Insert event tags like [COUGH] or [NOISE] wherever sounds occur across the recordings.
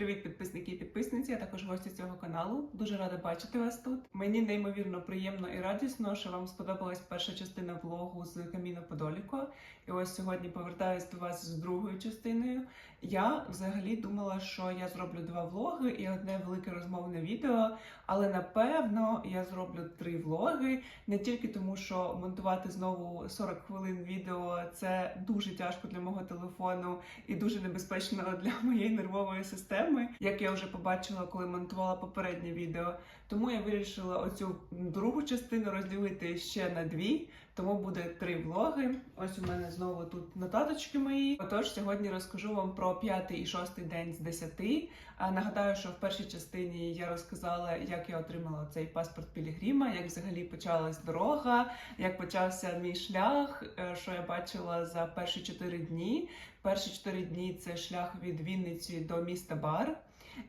Привіт, підписники і підписниці, а також гості цього каналу. Дуже рада бачити вас тут. Мені неймовірно приємно і радісно, що вам сподобалась перша частина влогу з Каміно Подоліко. І ось сьогодні повертаюсь до вас з другою частиною. Я взагалі думала, що я зроблю два влоги і одне велике розмовне відео. Але напевно я зроблю три влоги не тільки тому, що монтувати знову 40 хвилин відео це дуже тяжко для мого телефону і дуже небезпечно для моєї нервової системи, як я вже побачила, коли монтувала попереднє відео. Тому я вирішила оцю другу частину розділити ще на дві. Тому буде три влоги. Ось у мене знову тут нотаточки мої. Отож, сьогодні розкажу вам про п'ятий і шостий день з десяти. А нагадаю, що в першій частині я розказала, як я отримала цей паспорт Пілігрима, як взагалі почалась дорога, як почався мій шлях, е, що я бачила за перші чотири дні. Перші чотири дні це шлях від Вінниці до міста Бар.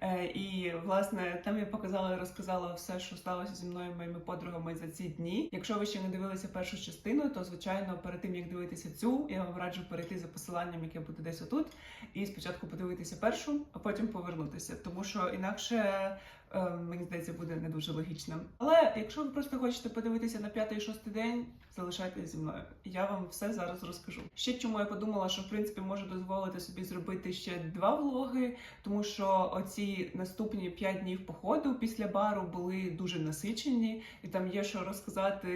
Е, І власне там я показала і розказала все, що сталося зі мною моїми подругами за ці дні. Якщо ви ще не дивилися першу частину, то звичайно перед тим як дивитися цю, я вам раджу перейти за посиланням, яке буде десь отут, і спочатку подивитися першу, а потім повернутися, тому що інакше. Е, Мені здається, буде не дуже логічно. Але якщо ви просто хочете подивитися на п'ятий і шостий день, залишайтесь зі мною. Я вам все зараз розкажу. Ще чому я подумала, що в принципі можу дозволити собі зробити ще два влоги, тому що оці наступні п'ять днів походу після бару були дуже насичені, і там є що розказати,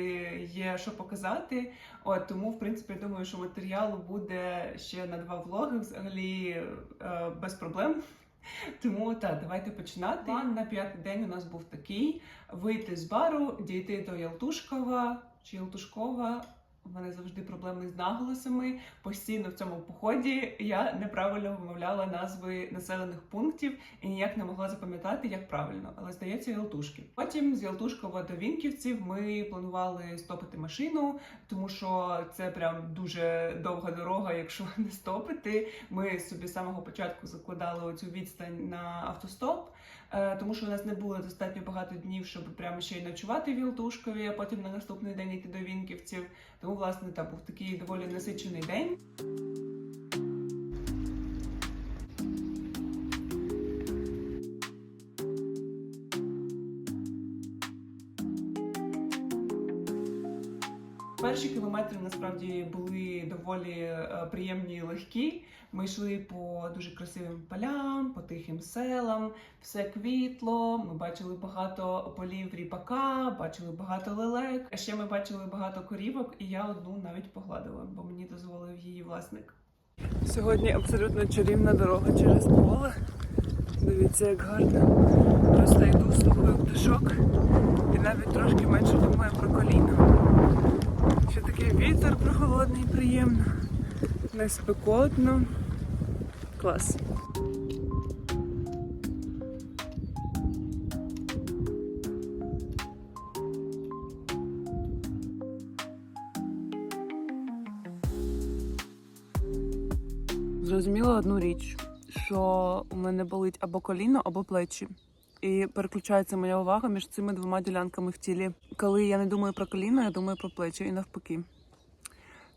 є що показати. От тому, в принципі, я думаю, що матеріалу буде ще на два влоги, взагалі е, без проблем. [LAUGHS] Тому так, давайте починати. План на п'ятий день у нас був такий: вийти з бару, дійти до Ялтушкова чи Ялтушкова. У мене завжди проблеми з наголосами. Постійно в цьому поході я неправильно вимовляла назви населених пунктів і ніяк не могла запам'ятати, як правильно. Але здається, Ялтушки. Потім з Ялтушкова до Вінківців ми планували стопити машину, тому що це прям дуже довга дорога, якщо [LAUGHS] не стопити. Ми собі з самого початку закладали оцю відстань на автостоп. Е, тому що у нас не було достатньо багато днів, щоб прямо ще й ночувати в Вілтушкові, а потім на наступний день йти до Вінківців. Тому, власне, там був такий доволі насичений день. Перші кілометри насправді були доволі е, приємні і легкі. Ми йшли по дуже красивим полям, по тихим селам, все квітло. Ми бачили багато полів ріпака, бачили багато лелек. А ще ми бачили багато корівок, і я одну навіть погладила, бо мені дозволив її власник. Сьогодні абсолютно чарівна дорога через поле. Дивіться, як гарно. Просто йду, слухаю пташок і навіть трошки менше думаю про коліна. Ще такий вітер прохолодний, приємно, не спекотно. Клас. Зрозуміла одну річ, що у мене болить або коліно, або плечі. І переключається моя увага між цими двома ділянками в тілі. Коли я не думаю про коліно, я думаю про плечі і навпаки.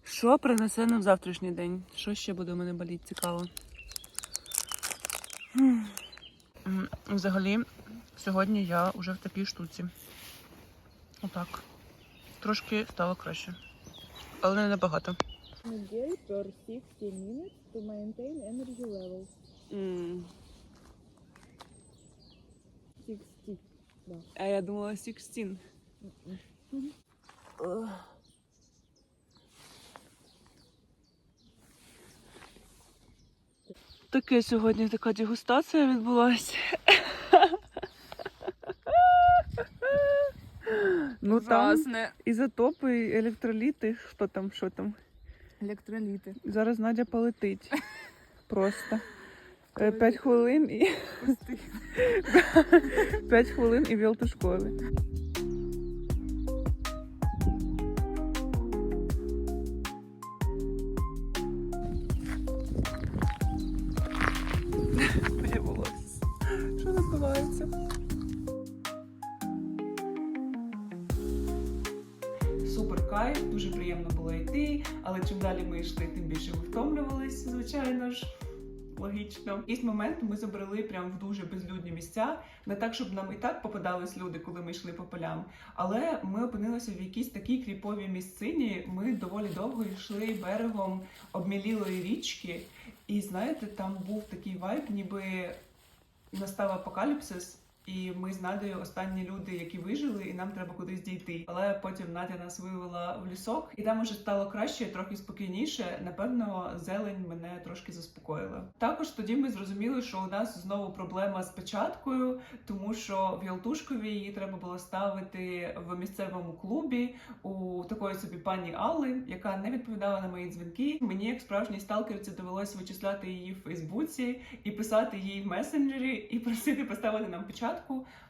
Що принесе нам завтрашній день? Що ще буде у мене боліти? Цікаво. Взагалі, сьогодні я вже в такій штуці. Отак. Трошки стало краще. Але не набагато. Day per 60 minutes to maintain energy level. М, 60. Да. А я думала 16. Мгм. Ugh. Таке сьогодні така дегустація відбулася. Ну там Власне, ізотопи, електроліти, хто там, що там. електроліти. Зараз Надя полетить. Просто. Е, [LAUGHS] П'ять хвилин і. П'ять хвилин і в Ялтушкові. Моє волосся. Що відбувається? Супер кайф, дуже приємно було йти, але чим далі ми йшли, тим більше ми втомлювалися, звичайно ж. Логічно. В якийсь момент ми забрали прям в дуже безлюдні місця. Не так, щоб нам і так попадались люди, коли ми йшли по полям. Але ми опинилися в якійсь такій кріповій місцині. Ми доволі довго йшли берегом обмілілої річки. І знаєте, там був такий вайб, ніби настав апокаліпсис. І ми з Надею останні люди, які вижили, і нам треба кудись дійти. Але потім Надя нас вивела в лісок, і там уже стало краще, трохи спокійніше. Напевно, зелень мене трошки заспокоїла. Також тоді ми зрозуміли, що у нас знову проблема з печаткою, тому що в Ялтушкові її треба було ставити в місцевому клубі у такої собі пані Алли, яка не відповідала на мої дзвінки. Мені, як справжній сталкерці, довелося вичисляти її в Фейсбуці і писати їй в месенджері, і просити поставити нам печатку.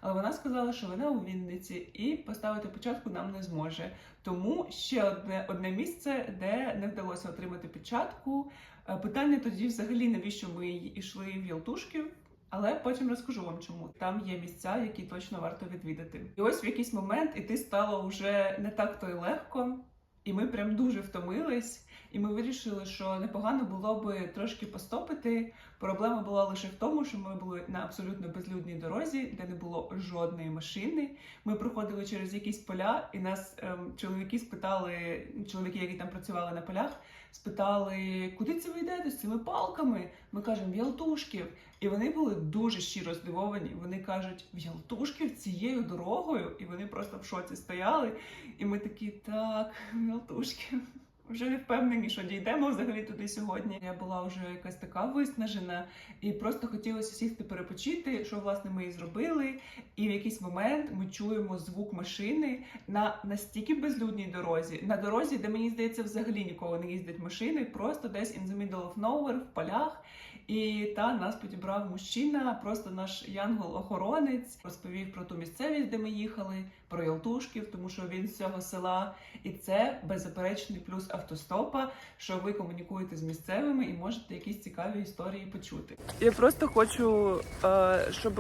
Але вона сказала, що вона у Вінниці і поставити початку нам не зможе. Тому ще одне одне місце, де не вдалося отримати печатку. Е, Питання тоді, взагалі, навіщо ми йшли в Ялтушків. Але потім розкажу вам, чому там є місця, які точно варто відвідати. І ось в якийсь момент іти стало вже не так то й легко, і ми прям дуже втомились. І ми вирішили, що непогано було би трошки постопити. Проблема була лише в тому, що ми були на абсолютно безлюдній дорозі, де не було жодної машини. Ми проходили через якісь поля, і нас ем, чоловіки спитали, чоловіки, які там працювали на полях, спитали, куди це ви йдете з цими палками? Ми кажемо в Ялтушків. І вони були дуже щиро здивовані. Вони кажуть, в Ялтушків цією дорогою, і вони просто в шоці стояли. І ми такі, так, в Ялтушків. Вже не впевнені, що дійдемо взагалі туди сьогодні. Я була вже якась така виснажена, і просто хотілося сісти перепочити, що власне ми і зробили. І в якийсь момент ми чуємо звук машини на настільки безлюдній дорозі, на дорозі, де мені здається, взагалі ніколи не їздять машини, просто десь in the middle of nowhere, в полях. І та нас підібрав мужчина, просто наш янгол-охоронець, розповів про ту місцевість, де ми їхали, про Ялтушків, тому що він з цього села. І це беззаперечний плюс автостопа, що ви комунікуєте з місцевими і можете якісь цікаві історії почути. Я просто хочу, е, щоб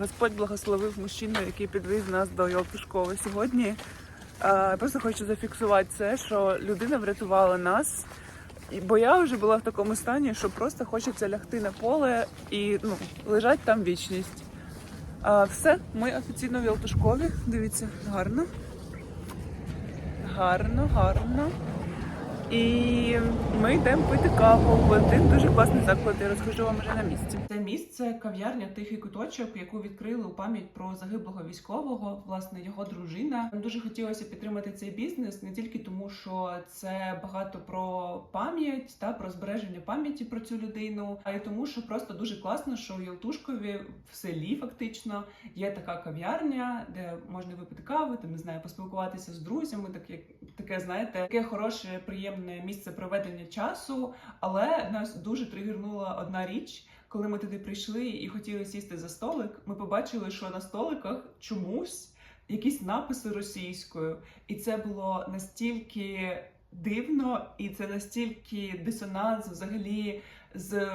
Господь благословив мужчину, який підвіз нас до Ялтушкова сьогодні. Е, просто хочу зафіксувати це, що людина врятувала нас. Бо я вже була в такому стані, що просто хочеться лягти на поле і ну, лежать там вічність. А, все, ми офіційно в Ялтушкові. Дивіться, гарно. Гарно, гарно. І ми йдемо пити каву в один дуже класний заклад. Я розкажу вам вже на місці. Це місце кав'ярня Тихий куточок, яку відкрили у пам'ять про загиблого військового, власне, його дружина. Нам дуже хотілося підтримати цей бізнес не тільки тому, що це багато про пам'ять та про збереження пам'яті про цю людину, а й тому, що просто дуже класно, що в Ялтушкові в селі фактично є така кав'ярня, де можна випити каву, там не знаю, поспілкуватися з друзями, таке, таке знаєте, таке хороше, приємне місце проведення часу. Але нас дуже тригернула одна річ. Коли ми туди прийшли і хотіли сісти за столик, ми побачили, що на столиках чомусь якісь написи російською, і це було настільки дивно, і це настільки дисонанс взагалі з.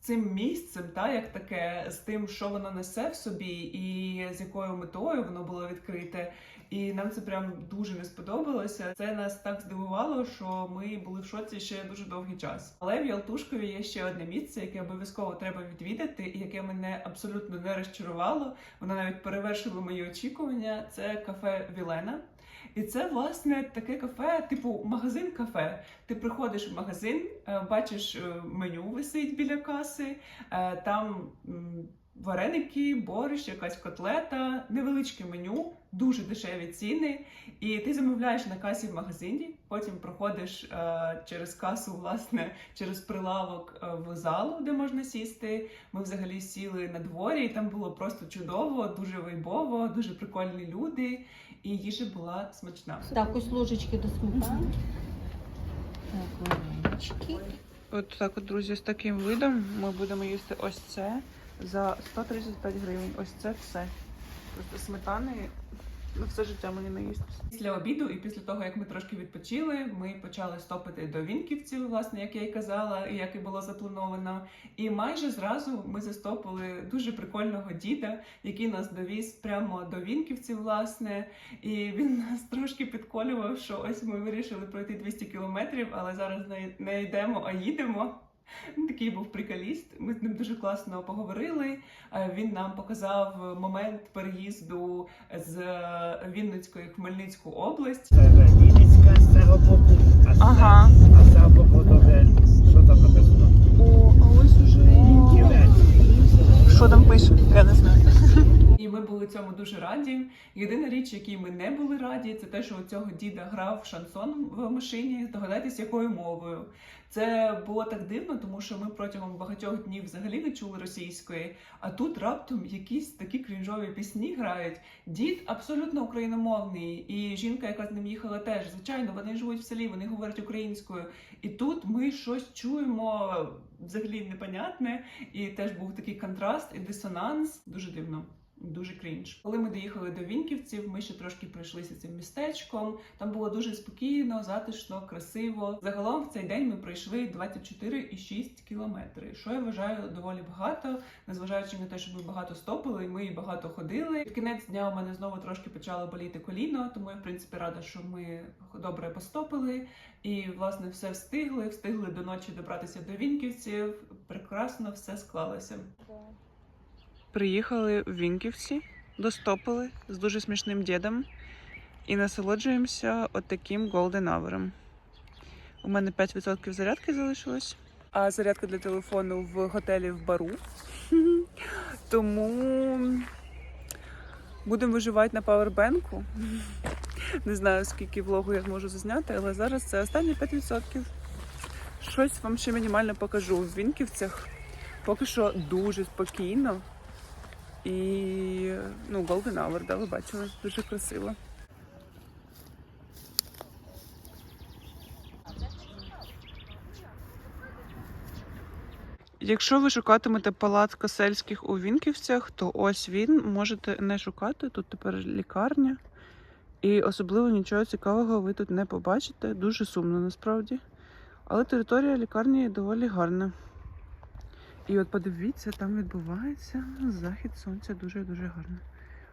Цим місцем, та як таке, з тим, що воно несе в собі, і з якою метою воно було відкрите, і нам це прям дуже не сподобалося. Це нас так здивувало, що ми були в шоці ще дуже довгий час. Але в Ялтушкові є ще одне місце, яке обов'язково треба відвідати, і яке мене абсолютно не розчарувало. Воно навіть перевершило мої очікування. Це кафе Вілена. І це власне таке кафе, типу магазин-кафе. Ти приходиш в магазин, е, бачиш е, меню висить біля каси, е, там вареники, борщ, якась котлета, невеличке меню, дуже дешеві ціни. І ти замовляєш на касі в магазині, потім проходиш е, через касу, власне, через прилавок е, в залу, де можна сісти. Ми взагалі сіли на дворі, і там було просто чудово, дуже вайбово, дуже прикольні люди, і їжа була смачна. Так, ось ложечки до сметани. Так, варенички. От так, от, друзі, з таким видом ми будемо їсти ось це за 135 гривень. Ось це все. Просто сметани на все життя мені не їсти. Після обіду і після того, як ми трошки відпочили, ми почали стопити до Вінківців, власне, як я й казала, і як і було заплановано. І майже зразу ми застопили дуже прикольного діда, який нас довіз прямо до Вінківців, власне. І він нас трошки підколював, що ось ми вирішили пройти 200 кілометрів, але зараз не йдемо, а їдемо. Він такий був приколіст. Ми з ним дуже класно поговорили. Е, Він нам показав момент переїзду з Вінницької в Хмельницьку область. Це Вінницька з цього боку, а з Ага. це- а з цього боку що там написано? О, а ось уже Що там пише? Я не знаю. Були цьому дуже раді. Єдина річ, якій ми не були раді, це те, що у цього діда грав шансон в машині. Здогадайтесь, якою мовою. Це було так дивно, тому що ми протягом багатьох днів взагалі не чули російської. А тут раптом якісь такі крінжові пісні грають. Дід абсолютно україномовний, і жінка, яка з ним їхала, теж звичайно, вони живуть в селі, вони говорять українською. І тут ми щось чуємо взагалі непонятне. І теж був такий контраст і дисонанс. Дуже дивно. Дуже крінж. Коли ми доїхали до Вінківців, ми ще трошки пройшлися цим містечком. Там було дуже спокійно, затишно, красиво. Загалом в цей день ми пройшли 24,6 кілометри, що я вважаю доволі багато, незважаючи на те, що ми багато стопили, ми багато ходили. Під кінець дня у мене знову трошки почало боліти коліно, тому я в принципі рада, що ми добре постопили. І власне все встигли. Встигли до ночі добратися до Вінківців. Прекрасно все склалося. Приїхали в Вінківці, достопили з дуже смішним дідом і насолоджуємося отаким Golden Hour. У мене 5% зарядки залишилось, а зарядка для телефону в готелі в бару. [LAUGHS] Тому будемо виживати на павербенку. Не знаю, скільки влогу я зможу зазняти, але зараз це останні 5%. Щось вам ще мінімально покажу в Вінківцях. Поки що дуже спокійно. І ну, Golden Hour, да, ви бачили, дуже красиво. Якщо ви шукатимете палац Косельських у Вінківцях, то ось він можете не шукати. Тут тепер лікарня. І особливо нічого цікавого ви тут не побачите. Дуже сумно насправді. Але територія лікарні доволі гарна. І от подивіться, там відбувається захід сонця дуже-дуже гарно.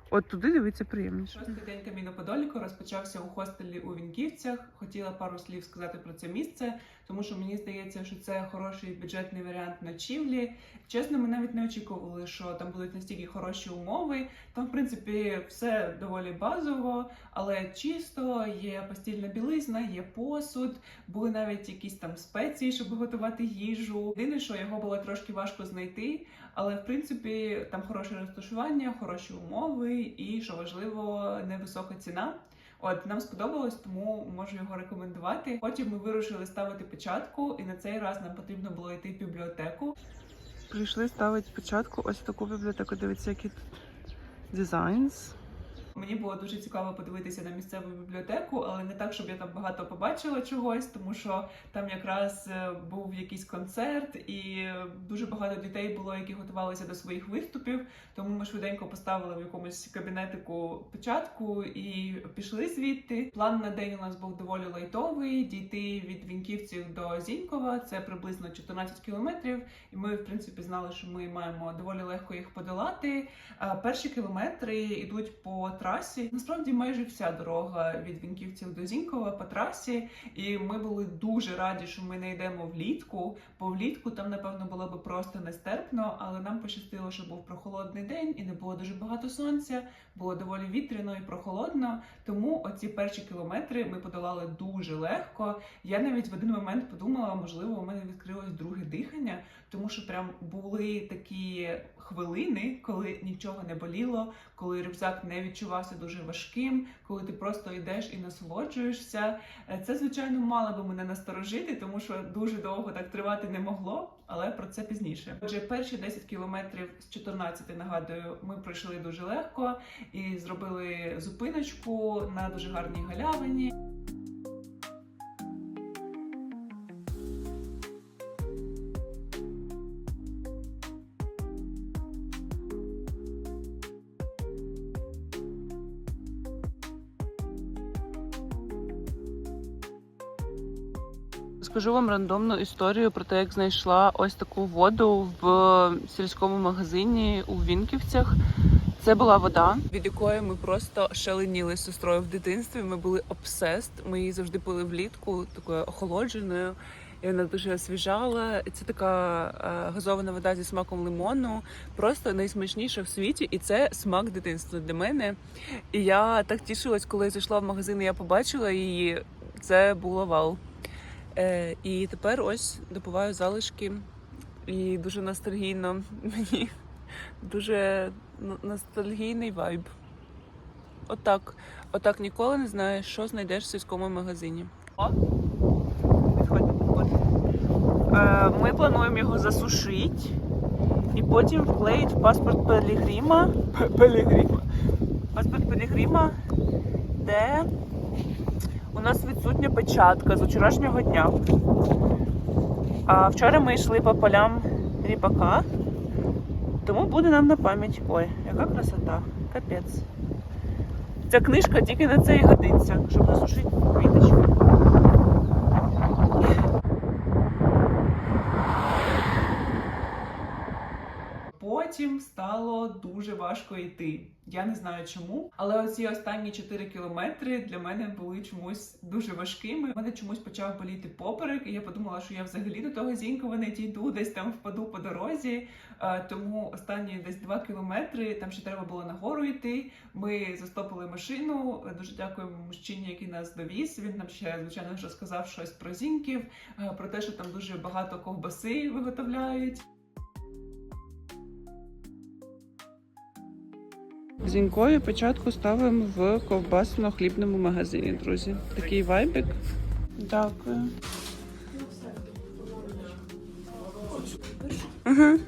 От туди дивиться приємніше. Шостий день Каміно розпочався у хостелі у Вінківцях. Хотіла пару слів сказати про це місце, тому що мені здається, що це хороший бюджетний варіант ночівлі. Чесно, ми навіть не очікували, що там будуть настільки хороші умови. Там, в принципі, все доволі базово, але чисто, є постільна білизна, є посуд, були навіть якісь там спеції, щоб готувати їжу. Єдине, що його було трошки важко знайти, але в принципі там хороше розташування, хороші умови і, що важливо, невисока ціна. От нам сподобалось, тому можу його рекомендувати. Потім ми вирушили ставити печатку, і на цей раз нам потрібно було йти в бібліотеку. Прийшли ставити печатку. Ось таку бібліотеку. Дивіться, які дизайнс. Мені було дуже цікаво подивитися на місцеву бібліотеку, але не так, щоб я там багато побачила чогось, тому що там якраз е, був якийсь концерт, і дуже багато дітей було, які готувалися до своїх виступів. Тому ми швиденько поставили в якомусь кабінетику печатку і пішли звідти. План на день у нас був доволі лайтовий: дійти від Вінківців до Зінькова. Це приблизно 14 кілометрів. І ми, в принципі, знали, що ми маємо доволі легко їх подолати. Перші кілометри йдуть по трасі. Насправді майже вся дорога від Вінківців до Зінькова по трасі. І ми були дуже раді, що ми не йдемо влітку, бо влітку там, напевно, було би просто нестерпно, але нам пощастило, що був прохолодний день і не було дуже багато сонця, було доволі вітряно і прохолодно. Тому оці перші кілометри ми подолали дуже легко. Я навіть в один момент подумала, можливо, у мене відкрилось друге дихання, тому що прям були такі хвилини, коли нічого не боліло, коли рюкзак не відчувався дуже важким, коли ти просто йдеш і насолоджуєшся. Е, Це, звичайно, мало би мене насторожити, тому що дуже довго так тривати не могло, але про це пізніше. Отже, перші 10 кілометрів з 14, нагадую, ми пройшли дуже легко і зробили зупиночку на дуже гарній галявині. Скажу вам рандомну історію про те, як знайшла ось таку воду в сільському магазині у Вінківцях. Це була вода, від якої ми просто шаленіли з сестрою в дитинстві. Ми були обсест. Ми її завжди пили влітку, такою охолодженою. і вона дуже освіжала. Це така е, газована вода зі смаком лимону, просто найсмачніша в світі, і це смак дитинства для мене. І я так тішилась, коли зайшла в магазин, і я побачила її. Це було вау. Е, і тепер ось допиваю залишки, і дуже ностальгійно. Мені дуже ностальгійний вайб. Отак. Отак ніколи не знаєш, що знайдеш в сільському магазині. О. Е, Ми плануємо його засушити і потім вклеїти в паспорт Пелігрима. П- Пелігрима. Паспорт Пелігрима, де у нас відсутня печатка з вчорашнього дня. А вчора ми йшли по полям ріпака, тому буде нам на пам'ять. Ой, яка красота! Капець. Ця книжка тільки на це і годиться, щоб насушити квіточку. Потім стало дуже важко йти. Я не знаю чому, але оці останні 4 кілометри для мене були чомусь дуже важкими. У мене чомусь почав боліти поперек, і я подумала, що я взагалі до того Зінькова не дійду, десь там впаду по дорозі. Е, Тому останні десь 2 кілометри там ще треба було нагору йти. Ми застопили машину. Дуже дякуємо мужчині, який нас довіз. Він нам ще звичайно розказав щось про зіньків, е, про те, що там дуже багато ковбаси виготовляють. Зінькою початку ставимо в ковбасно-хлібному магазині, друзі. Такий вайбик. Дякую. Угу.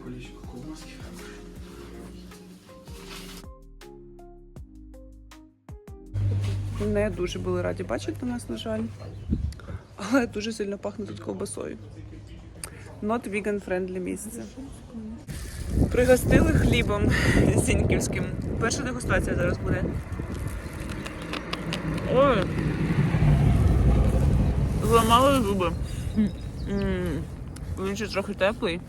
Не дуже були раді бачити нас, на жаль. Але дуже сильно пахне тут ковбасою. Not vegan friendly місце. Пригостили хлібом зіньківським. Перша дегустація зараз буде. Ой. Зламали зуби. Він ще трохи теплий.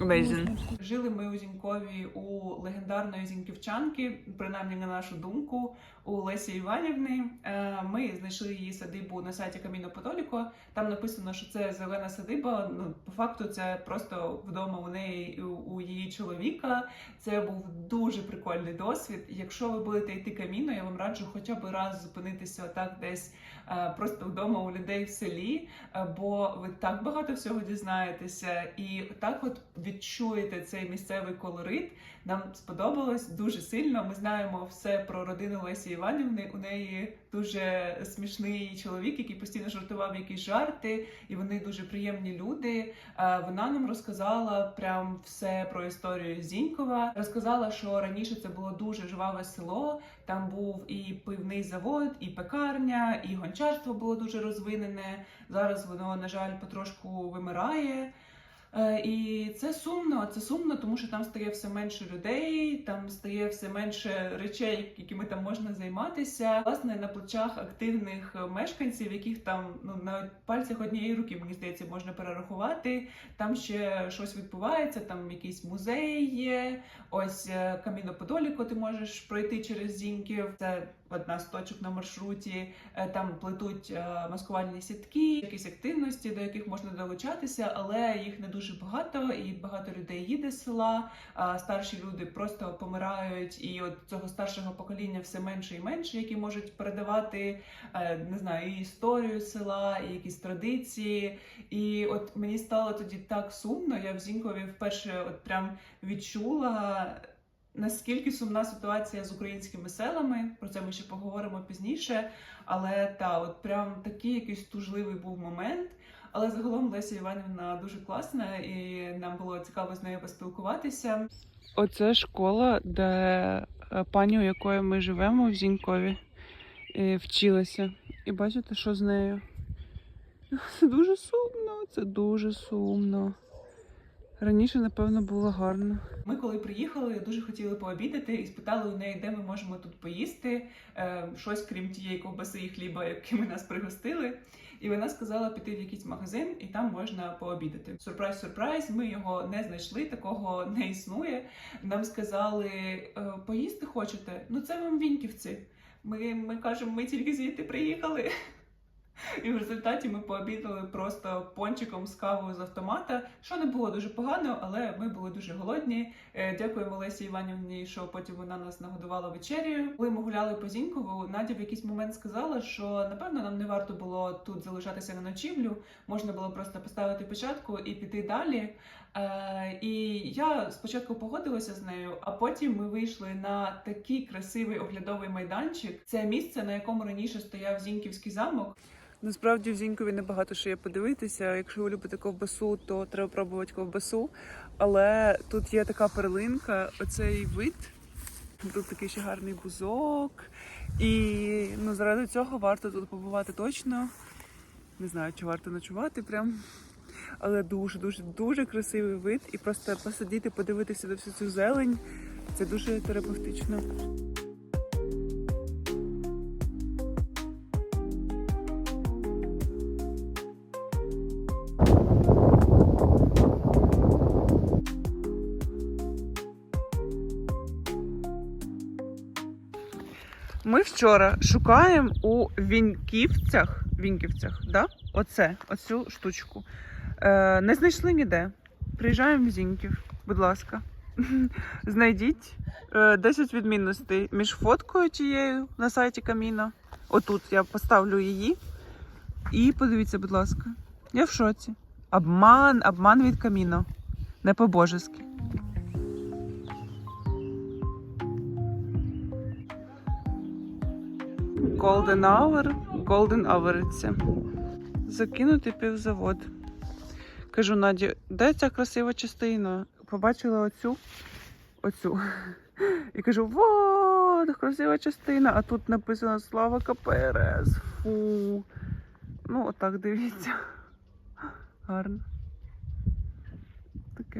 Amazing. Жили ми у Зінькові у легендарної зіньківчанки, принаймні на нашу думку, у Лесі Іванівни. Е, Ми знайшли її садибу на сайті Каміно Подоліко. Там написано, що це зелена садиба. Ну, по факту, це просто вдома у неї у, її чоловіка. Це був дуже прикольний досвід. Якщо ви будете йти каміно, я вам раджу хоча б раз зупинитися отак десь е, просто вдома у людей в селі, е, бо ви так багато всього дізнаєтеся, і так от відчуєте цей місцевий колорит. Нам сподобалось дуже сильно. Ми знаємо все про родину Лесі Іванівни. У неї дуже смішний чоловік, який постійно жартував якісь жарти, і вони дуже приємні люди. Вона нам розказала прям все про історію Зінькова. Розказала, що раніше це було дуже жваве село. Там був і пивний завод, і пекарня, і гончарство було дуже розвинене. Зараз воно, на жаль, потрошку вимирає. Е, І це сумно. Це сумно, тому що там стає все менше людей, там стає все менше речей, якими там можна займатися. Власне, на плечах активних мешканців, яких там ну на пальцях однієї руки, мені здається, можна перерахувати. Там ще щось відбувається, там якийсь музей є. Ось е, Каміно Подоліко ти можеш пройти через Зіньків. Це одна з точок на маршруті. Е, Там плетуть е, маскувальні сітки, якісь активності, до яких можна долучатися, але їх не дуже багато, і багато людей їде з села. А старші люди просто помирають, і от цього старшого покоління все менше і менше, які можуть передавати е, не знаю, і історію села, і якісь традиції. І от мені стало тоді так сумно. Я в Зінькові вперше от прям відчула. Наскільки сумна ситуація з українськими селами, про це ми ще поговоримо пізніше. Але та, от прям такий якийсь тужливий був момент. Але загалом Леся Іванівна дуже класна, і нам було цікаво з нею поспілкуватися. Оце школа, де е, пані, у якої ми живемо в Зінькові, вчилася. І бачите, що з нею? Це дуже сумно, це дуже сумно. Раніше, напевно, було гарно. Ми коли приїхали, дуже хотіли пообідати і спитали у неї, де ми можемо тут поїсти, е, щось крім тієї ковбаси і хліба, якими нас пригостили. І вона сказала піти в якийсь магазин, і там можна пообідати. Сюрприз, сюрприз, ми його не знайшли, такого не існує. Нам сказали, «Е, поїсти хочете? Ну це вам віньківці. Ми, ми кажемо, ми тільки звідти приїхали. І в результаті ми пообідали просто пончиком з кавою з автомата, що не було дуже погано, але ми були дуже голодні. Е, Дякуємо Лесі Іванівні, що потім вона нас нагодувала вечерю. Коли ми гуляли по Зінькову, Надя в якийсь момент сказала, що напевно нам не варто було тут залишатися на ночівлю. Можна було просто поставити початку і піти далі. Е, і я спочатку погодилася з нею, а потім ми вийшли на такий красивий оглядовий майданчик. Це місце, на якому раніше стояв Зіньківський замок. Насправді в Зінькові небагато що є подивитися. Якщо ви любите ковбасу, то треба пробувати ковбасу. Але тут є така перлинка, оцей вид. Тут такий ще гарний бузок. І ну, заради цього варто тут побувати точно. Не знаю, чи варто ночувати прям. Але дуже, дуже, дуже красивий вид. І просто посидіти, подивитися на всю цю зелень. Це дуже терапевтично. Вчора шукаємо у Віньківцях. Віньківцях, да? Оце, оцю штучку. Е, не знайшли ніде. Приїжджаємо в Зіньків, будь ласка. [LAUGHS] Знайдіть е, 10 відмінностей між фоткою тією на сайті Каміно. Отут я поставлю її. І подивіться, будь ласка. Я в шоці. Обман, обман від Каміно. Не по-божески. Golden Hour, Golden Hour. Закинути півзавод. Кажу Наді, де ця красива частина? Побачила оцю, оцю. І кажу, вот, красива частина, а тут написано Слава КПРС. Фу. Ну, отак дивіться. Гарно.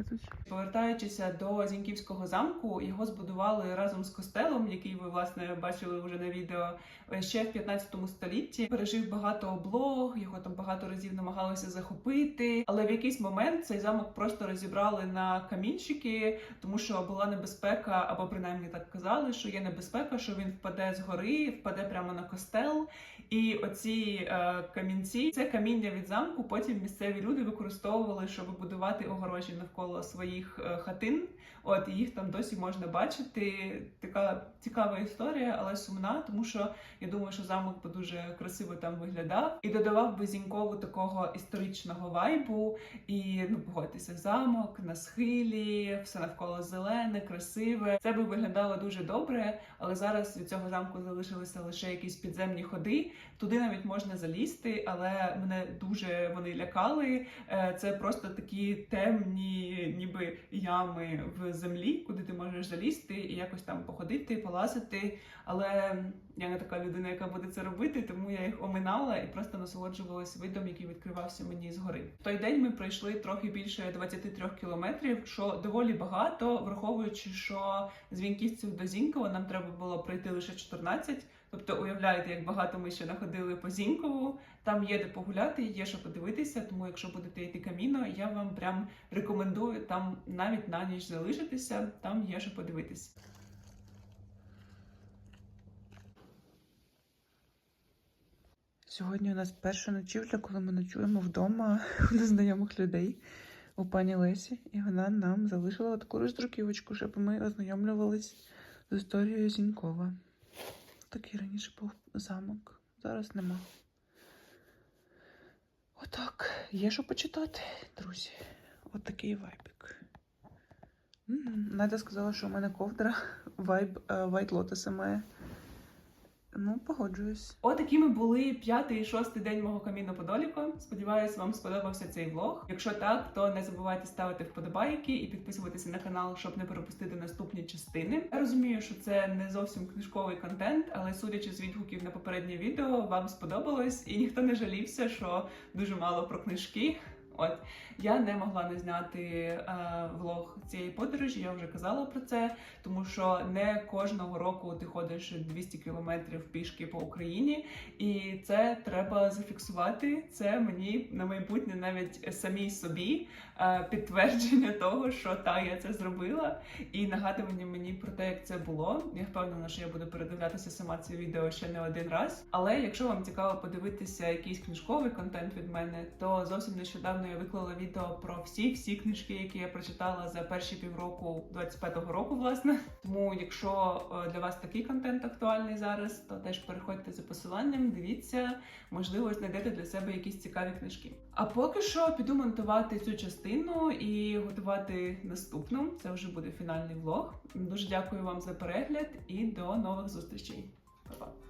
Таке. Повертаючися до Зіньківського замку, його збудували разом з костелом, який ви власне бачили вже на відео е, ще в 15 столітті. Пережив багато облог, його там багато разів намагалися захопити. Але в якийсь момент цей замок просто розібрали на камінчики, тому що була небезпека, або принаймні так казали, що є небезпека, що він впаде з гори, впаде прямо на костел. І оці е, камінці, це каміння від замку. Потім місцеві люди використовували, щоб будувати огорожі навколо своїх е, хатин. От і їх там досі можна бачити. Така цікава історія, але сумна, тому що я думаю, що замок би дуже красиво там виглядав і додавав би зінькову такого історичного вайбу. І ну погодьтеся, замок на схилі, все навколо зелене, красиве. Це би виглядало дуже добре, але зараз від цього замку залишилися лише якісь підземні ходи. Туди навіть можна залізти, але мене дуже вони лякали. Е, Це просто такі темні, ніби ями в землі, куди ти можеш залізти і якось там походити, полазити. Але я не така людина, яка буде це робити, тому я їх оминала і просто насолоджувалась видом, який відкривався мені згори. В той день ми пройшли трохи більше 23 кілометрів, що доволі багато, враховуючи, що з Вінківців до Зінькова нам треба було пройти лише 14. Тобто, уявляєте, як багато ми ще находили по Зінькову. Там є де погуляти, є що подивитися. Тому, якщо будете йти каміно, я вам прям рекомендую там навіть на ніч залишитися. Там є що подивитися. Сьогодні у нас перша ночівля, коли ми ночуємо вдома [LAUGHS] у незнайомих людей у пані Лесі, і вона нам залишила таку роздруківочку, щоб ми ознайомлювались з історією Зінькова. Такий раніше був замок, зараз нема. Отак, є що почитати, друзі. Отакий вайбик. М, Надя сказала, що у мене ковдра вайб е, White Lotus має. Ну, погоджуюсь. Отакими були п'ятий і шостий день мого каміно Подоліко. Сподіваюсь, вам сподобався цей влог. Якщо так, то не забувайте ставити вподобайки і підписуватися на канал, щоб не пропустити наступні частини. Я розумію, що це не зовсім книжковий контент, але судячи з відгуків на попереднє відео, вам сподобалось і ніхто не жалівся, що дуже мало про книжки. От я не могла не зняти е, влог цієї подорожі. Я вже казала про це, тому що не кожного року ти ходиш 200 кілометрів пішки по Україні, і це треба зафіксувати. Це мені на майбутнє навіть самій собі е, підтвердження того, що та я це зробила, і нагадування мені про те, як це було. Я впевнена, що я буду передивлятися сама це відео ще не один раз. Але якщо вам цікаво подивитися якийсь книжковий контент від мене, то зовсім нещодавно я виклала відео про всі всі книжки, які я прочитала за перші півроку 25-го року, власне. Тому, якщо е, для вас такий контент актуальний зараз, то теж переходьте за посиланням, дивіться, можливо, знайдете для себе якісь цікаві книжки. А поки що піду монтувати цю частину і готувати наступну. Це вже буде фінальний влог. Дуже дякую вам за перегляд і до нових зустрічей. Па-па!